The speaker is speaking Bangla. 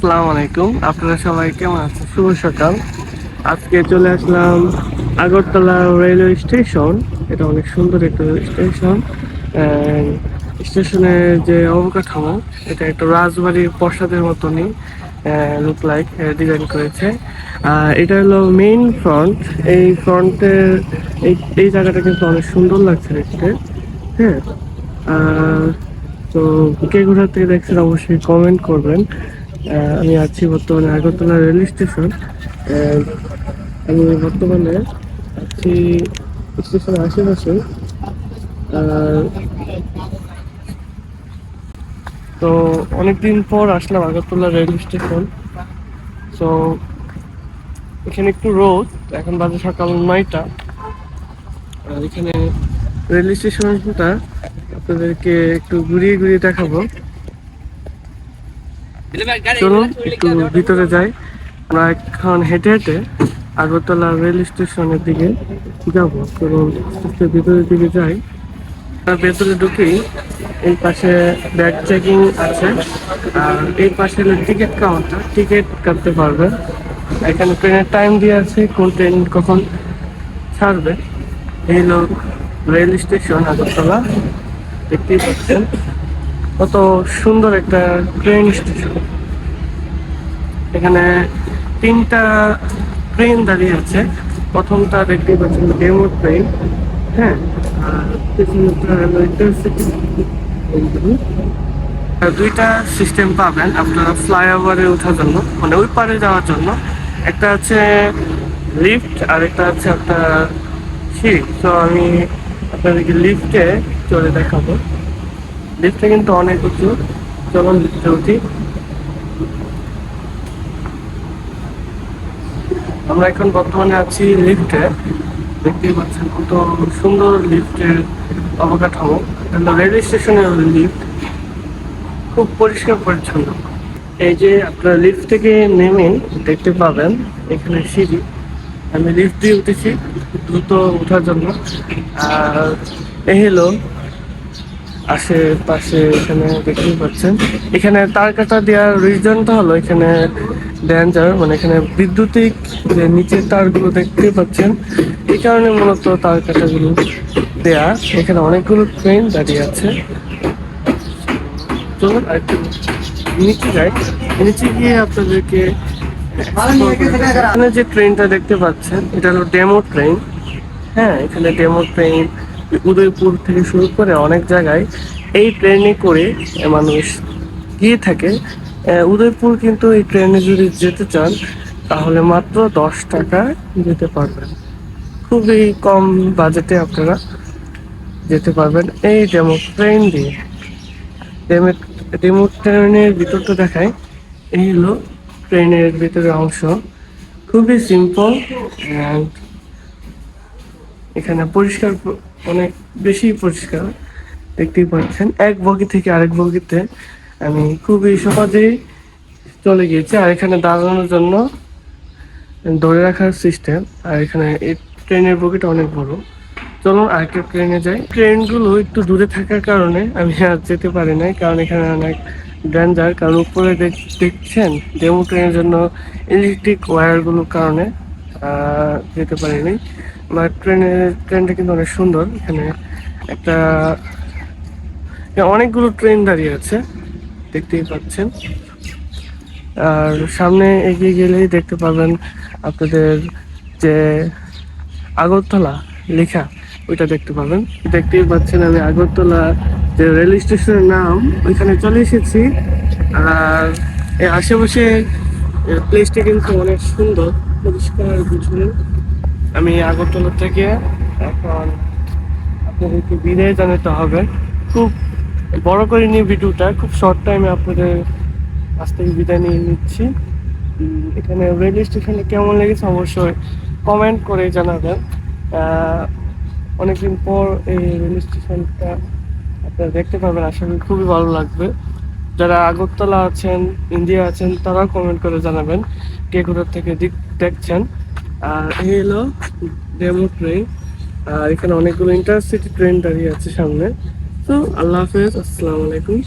আসসালামু আলাইকুম। আপনারা সবাই কেমন আছেন? শুভ সকাল। আজকে চলে আসলাম আগরতলা রেলওয়ে স্টেশন। এটা অনেক সুন্দর একটা স্টেশন। স্টেশনের যে অবকাঠামো, এটা একটা রাজবাড়ির প্রাসাদের মতনই লুক লাইক ডিজাইন করেছে। এটা হলো মেইন ফ্রন্ট এই ফ্রন্টের, এই এই জায়গাটা কিন্তু অনেক সুন্দর লাগছে দেখতে। হ্যাঁ। তো কে কোথা থেকে দেখছেন অবশ্যই কমেন্ট করবেন। আমি আছি বর্তমানে আগরতলা রেল স্টেশন। আমি বর্তমানে আছি স্টেশনের আশেপাশে। তো অনেকদিন পর আসলাম আগরতলা রেল স্টেশন। তো এখানে একটু রোদ, এখন বাজে সকাল নয়টা। এখানে রেল স্টেশনটা আপনাদেরকে একটু ঘুরিয়ে ঘুরিয়ে দেখাবো। চলুন একটু ভিতরে যাই। আমরা এখন হেঁটে হেঁটে আগরতলা রেল স্টেশনের দিকে যাব চলুন ভিতরের দিকে যাই। ভেতরে ঢুকেই এই পাশে ব্যাগ চেকিং আছে। আর এই পাশে টিকিট কাউন্টার। টিকিট কাটতে পারবে। এখানে ট্রেনের টাইম দিয়ে আছে, কোন ট্রেন কখন ছাড়বে। এই লোক রেল স্টেশন আগরতলা। দেখতেই পাচ্ছেন। কত সুন্দর একটা ট্রেন স্টেশন এখানে তিনটা ট্রেন দাঁড়িয়ে আছে। প্রথমটা দেখতে পাচ্ছেন ডেমো ট্রেন হ্যাঁ? আর দুইটা সিস্টেম পাবেন আপনারা ফ্লাইওভারে ওঠার জন্য মানে ওই পারে যাওয়ার জন্য। একটা আছে লিফট আর একটা আছে আপনার সিঁড়ি। তো আমি আপনাদেরকে লিফটে চলে দেখাবো। লিফটটা কিন্তু অনেক উঁচু চলুন লিফটে উঠি। আমরা এখন বর্তমানে আছি লিফটে দেখতেই পাচ্ছেন কত সুন্দর লিফটের অবকাঠামো। রেল স্টেশনের লিফট খুব পরিষ্কার পরিচ্ছন্ন। এই যে আপনার লিফট থেকে নেমে দেখতে পাবেন এখানে সিঁড়ি। আমি লিফট দিয়ে উঠেছি, দ্রুত ওঠার জন্য। আর এ হলো আশেপাশে এখানে দেখতেই পাচ্ছেন। এখানে তার কাটা দেওয়ার রিজনটা হলো এখানে ডেঞ্জার মানে এখানে বিদ্যুতিক যে নিচের তারগুলো দেখতেই পাচ্ছেন, এই কারণে মূলত তার কাটাগুলো দেয়া। এখানে অনেকগুলো ট্রেন দাঁড়িয়ে আছে। চলুন আর একটু নিচে যাই। নিচে গিয়ে আপনাদেরকে এখানে যে ট্রেনটা দেখতে পাচ্ছেন, এটা হলো ডেমো ট্রেন হ্যাঁ এখানে ডেমো ট্রেন উদয়পুর থেকে শুরু করে অনেক জায়গায় এই ট্রেনে করে মানুষ গিয়ে থাকে। উদয়পুর কিন্তু এই ট্রেনে যদি যেতে চান, তাহলে মাত্র দশ টাকা যেতে পারবেন। খুবই কম বাজেটে আপনারা যেতে পারবেন। এই ডেমো ট্রেন দিয়ে। ডেমো ডেমো ট্রেনের ভিতরটা দেখায় এই হলো ট্রেনের ভিতরের অংশ। খুবই সিম্পল অ্যান্ড এখানে পরিষ্কার অনেক বেশি পরিষ্কার দেখতেই পাচ্ছেন। এক বগি থেকে আরেক বগিতে আমি খুবই সহজেই চলে গিয়েছি। আর এখানে দাঁড়ানোর জন্য ধরে রাখার সিস্টেম আর এখানে এই ট্রেনের বগিটা অনেক বড়। চলুন আরেকটা ট্রেনে যাই। ট্রেনগুলো একটু দূরে থাকার কারণে আমি আর যেতে পারি নাই, কারণ এখানে অনেক ডেঞ্জার কারণ উপরে দেখ- দেখছেন? ডেমো ট্রেনের জন্য ইলেকট্রিক ওয়্যারগুলোর কারণে যেতে পারিনি। আমার ট্রেনের ট্রেনটা কিন্তু অনেক সুন্দর। এখানে একটা অনেকগুলো ট্রেন দাঁড়িয়ে আছে, দেখতেই পাচ্ছেন। আর সামনে এগিয়ে গেলেই দেখতে পাবেন আপনাদের যে আগরতলা লেখা, ওইটা দেখতে পাবেন। দেখতেই পাচ্ছেন আমি আগরতলা যে রেল স্টেশনের নাম, ওইখানে চলে এসেছি। আর এই আশেপাশে প্লেসটা কিন্তু অনেক সুন্দর, পরিষ্কার বুঝুন আমি আগরতলা থেকে এখন আপনাদেরকে বিদায় জানাতে হবে। খুব বড় করে নিয়ে ভিডিওটা, খুব শর্ট টাইমে আপনাদের কাছ থেকে বিদায় নিয়ে নিচ্ছি। এখানে রেল স্টেশনে কেমন লেগেছে অবশ্যই কমেন্ট করে জানাবেন। অনেকদিন পর এই রেল স্টেশনটা আপনারা দেখতে পাবেন, আশা করি খুবই ভালো লাগবে। যারা আগরতলা আছেন ইন্ডিয়া আছেন, তারাও কমেন্ট করে জানাবেন, কে কোথা থেকে দেখছেন। আর এই হলো ডেমো ট্রেন আর এখানে অনেকগুলো ইন্টারসিটি ট্রেন দাঁড়িয়ে আছে সামনে। তো আল্লাহ হাফেজ, আসসালামু আলাইকুম।